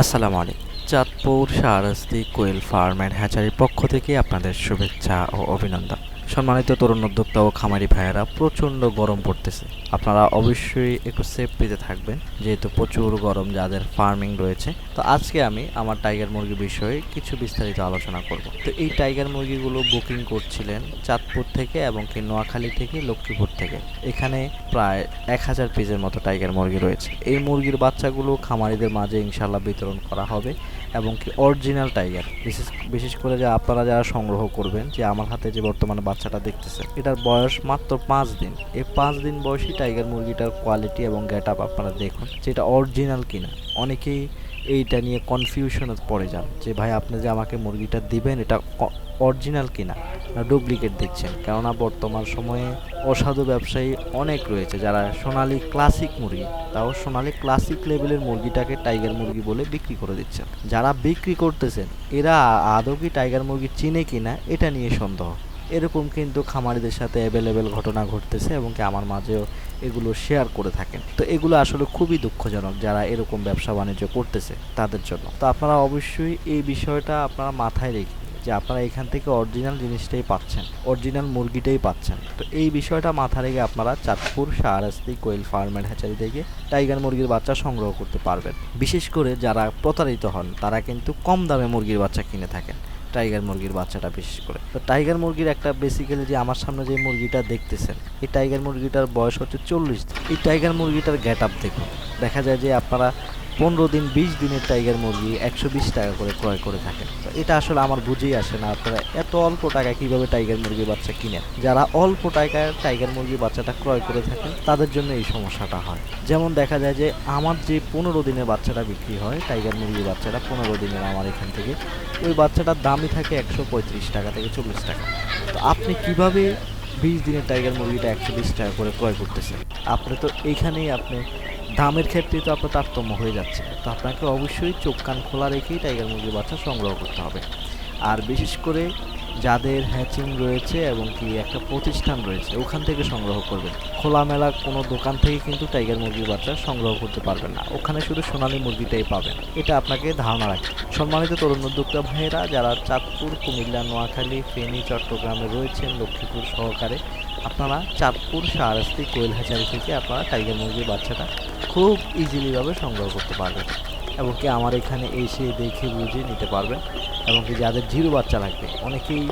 আসসালামু আলাইকুম। Chandpur Shahrasti quail farm and হ্যাচারির পক্ষ থেকে আপনাদের শুভেচ্ছা ও অভিনন্দন। সম্মানিত তরুণ উদ্যোক্তা ও খামারি ভাইয়েরা, প্রচণ্ড গরম পড়তেছে। আপনারা অবশ্যই একটু সেফটিতে থাকবেন, যেহেতু প্রচুর গরম, যাদের ফার্মিং রয়েছে। তো আজকে আমি আমার টাইগার মুরগি বিষয়ে কিছু বিস্তারিত আলোচনা করব। তো এই টাইগার মুরগিগুলো বুকিং করছিলেন চাঁদপুর থেকে এবং কি নোয়াখালী থেকে লক্ষ্মীপুর থেকে। এখানে প্রায় এক হাজার পিসের মতো টাইগার মুরগি রয়েছে। এই মুরগির বাচ্চাগুলো খামারিদের মাঝে ইনশাল্লাহ বিতরণ করা হবে। এবং কি অরিজিনাল টাইগার বিশেষ বিশেষ করে যে আপনারা যারা সংগ্রহ করবেন, যে আমার হাতে যে বর্তমানে বাচ্চাটা দেখতেছে, এটার বয়স মাত্র পাঁচ দিন। এই পাঁচ দিন বয়সী টাইগার মুরগিটার কোয়ালিটি এবং গেট আপ আপনারা দেখুন, যেটা অরিজিনাল কিনা। অনেকেই এইটা নিয়ে কনফিউশনে পড়ে যান যে, ভাই, আপনি যে আমাকে মুরগিটা দিবেন, এটা অরিজিনাল কিনা? না ডুপ্লিকেট দিচ্ছেন কেননা, বর্তমান সময়ে অসাধু ব্যবসায়ী অনেক রয়েছে যারা সোনালি ক্লাসিক মুরগি, তাও সোনালি ক্লাসিক লেভেলের মুরগিটাকে টাইগার মুরগি বলে বিক্রি করে দিচ্ছেন। যারা বিক্রি করতেছেন, এরা আদৌ কি টাইগার মুরগি চিনে কিনা, এটা নিয়ে সন্দেহ। এরকম কিন্তু খামারিদের সাথে অ্যাভেলেবেল ঘটনা ঘটতেছে এবং কি আমার মাঝেও এগুলো শেয়ার করে থাকেন। তো এগুলো আসলে খুবই দুঃখজনক যারা এরকম ব্যবসা বাণিজ্য করতেছে তাদের জন্য। তো আপনারা অবশ্যই এই বিষয়টা আপনারা মাথায় রেখে যে আপনারা এখান থেকে অরিজিনাল জিনিসটাই পাচ্ছেন অরিজিনাল মুরগিটাই পাচ্ছেন। তো এই বিষয়টা মাথা রেখে আপনারা Chandpur Shahrasti quail farm and hatchery থেকে টাইগার মুরগির বাচ্চা সংগ্রহ করতে পারবেন। বিশেষ করে যারা প্রতারিত হন, তারা কিন্তু কম দামে মুরগির বাচ্চা কিনে থাকেন। টাইগার মুরগির বাচ্চাটা বিশেষ করে। তো টাইগার মুরগির একটা বেসিক্যালি যে আমার সামনে যে মুরগিটা দেখতেছেন, এই টাইগার মুরগিটার বয়স হচ্ছে চল্লিশ এই টাইগার মুরগিটার গ্যাট আপ দেখুন। দেখা যায় যে আপনারা পনেরো দিন, বিশ দিনের টাইগার মুরগি একশো বিশ টাকা করে ক্রয় করে থাকেন। তো এটা আসলে আমার বুঝেই আসে না আপনারা এত অল্প টাকায় কীভাবে টাইগার মুরগির বাচ্চা কিনেন। যারা অল্প টাকায় টাইগার মুরগির বাচ্চাটা ক্রয় করে থাকেন, তাদের জন্য এই সমস্যাটা হয়। যেমন দেখা যায় যে আমার যে পনেরো দিনের বাচ্চাটা বিক্রি হয়, টাইগার মুরগির বাচ্চাটা পনেরো দিনের আমার এখান থেকে, ওই বাচ্চাটার দামই থাকে একশো পঁয়ত্রিশ টাকা থেকে চল্লিশ টাকা। তো আপনি কীভাবে বিশ দিনের টাইগার মুরগিটা একশো বিশ টাকা করে ক্রয় করতেছেন? আপনি তো এইখানেই আপনি দামের ক্ষেত্রে তো আপনার তারতম্য হয়ে যাচ্ছে। তো আপনাকে অবশ্যই চোখ কান খোলা রেখেই টাইগার মুরগির বাচ্চা সংগ্রহ করতে হবে। আর বিশেষ করে যাদের হ্যাচিং রয়েছে এবং কি একটা প্রতিষ্ঠান রয়েছে, ওখান থেকে সংগ্রহ করবেন। খোলামেলা কোনো দোকান থেকে কিন্তু টাইগার মুরগির বাচ্চা সংগ্রহ করতে পারবেন না। ওখানে শুধু সোনালী মুরগিটাই পাবেন। এটা আপনাকে ধারণা রাখে সম্মানিত তরুণ উদ্যোক্তা ভাইয়েরা, যারা চাঁদপুর, কুমিল্লা, নোয়াখালী, ফেনী, চট্টগ্রামে রয়েছেন, লক্ষ্মীপুর সহকারে, আপনারা চাঁদপুর শাহরাস্তি কোয়েল হ্যাচারি থেকে আপনারা টাইগার মুরগির বাচ্চাটা খুব ইজিলিভাবে সংগ্রহ করতে পারবেন। এবং কি আমার এখানে এসে দেখে বুঝে নিতে পারবেন। এবং কি যাদের জিরো বাচ্চা লাগবে, অনেকেই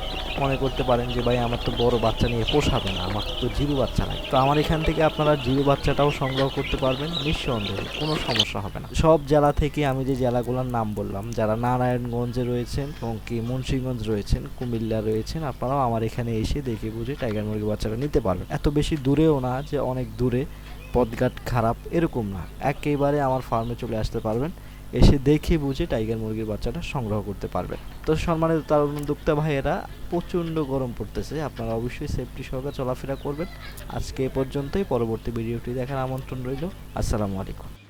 মনে করতে পারেন যে, ভাই, আমার তো বড় বাচ্চা নিয়ে পোষাবে না, আমার তো জিরো বাচ্চা লাগবে। তো আমার এখান থেকে আপনারা জিরো বাচ্চাটাও সংগ্রহ করতে পারবেন, নিঃসন্দেহে, কোনো সমস্যা হবে না। সব জেলা থেকে আমি যে জেলাগুলোর নাম বললাম, যারা নারায়ণগঞ্জে রয়েছেন এবং কি মুন্সিগঞ্জ রয়েছেন, কুমিল্লা রয়েছেন, আপনারাও আমার এখানে এসে দেখে বুঝে টাইগার মুরগি বাচ্চাটা নিতে পারবেন। এত বেশি দূরেও না যে, অনেক দূরে পদঘাট খারাপ এরকম না। একেবারে আমার ফার্মে চলে আসতে পারবেন। এসে দেখে বুঝে টাইগার মুরগির বাচ্চাটা সংগ্রহ করতে পারবেন। তো সম্মানিত তার উদ্যোক্তা ভাইয়েরা, প্রচণ্ড গরম পড়তেছে। আপনারা অবশ্যই সেফটি সহকারে চলাফেরা করবেন। আজকে এ পর্যন্তই। পরবর্তী ভিডিওটি দেখার আমন্ত্রণ রইল। আসসালামু আলাইকুম।